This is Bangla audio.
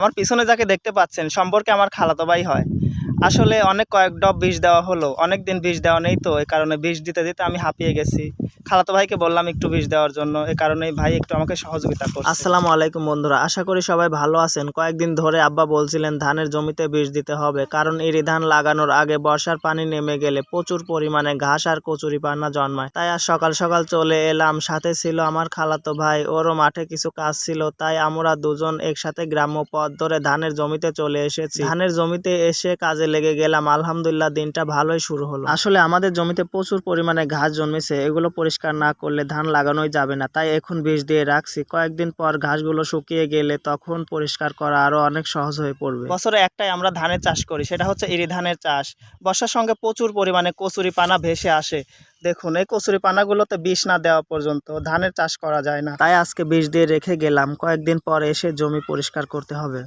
আমার পিছনে যাকে দেখতে পাচ্ছেন সম্পর্কে আমার খালাতো ভাই হয়। আসলে অনেক কয়েক ডব বিষ দেওয়া হলো। অনেক দিন বিষ দেওয়া নেই তো এই কারণে বিষ দিতে দিতে আমি হাঁপিয়ে গেছি। খালাতো ভাইকে বললাম একটু বিষ দেওয়ার জন্য এই কারণে ভাই একটু আমাকে সহযোগিতা করছে। আসসালামু আলাইকুম বন্ধুরা, আশা করি সবাই ভালো আছেন। কয়েকদিন ধরে আব্বা বলছিলেন, ধানের জমিতে বিষ দিতে হবে। কারণ এরি ধান লাগানোর আগে বর্ষার পানি নেমে গেলে প্রচুর পরিমাণে ঘাস আর কচুরি পানা জন্মায়। তাই আর সকাল সকাল চলে এলাম, সাথে ছিল আমার খালাতো ভাই। ওরও মাঠে কিছু কাজ ছিল, তাই আমরা দুজন একসাথে গ্রাম্য পথ ধরে ধানের জমিতে চলে এসেছি। ধানের জমিতে এসে কাজে লেগে গেলাম, আলহামদুলিল্লাহ দিনটা ভালোই শুরু হলো। আসলে আমাদের জমিতে প্রচুর পরিমাণে ঘাস জন্মেছে, এগুলো পরিষ্কার না করলে ধান লাগানোই যাবে না। তাই এখন বীজ দিয়ে রাখছি। কয়েকদিন পর ঘাসগুলো শুকিয়ে গেলে তখন পরিষ্কার করা আরও অনেক সহজ হয়ে পড়বে। বছরে একটাই আমরা ধানের চাষ করি, সেটা হচ্ছে ইরি ধানের চাষ। বর্ষার সঙ্গে প্রচুর পরিমাণে কচুরি পানা ভেসে আসে। দেখুন, এই কচুরি পানাগুলোতে বিষ না দেওয়া পর্যন্ত ধানের চাষ করা যায় না। তাই আজকে বিষ দিয়ে রেখে গেলাম। কয়েকদিন পর এসে জমি পরিষ্কার করতে হবে।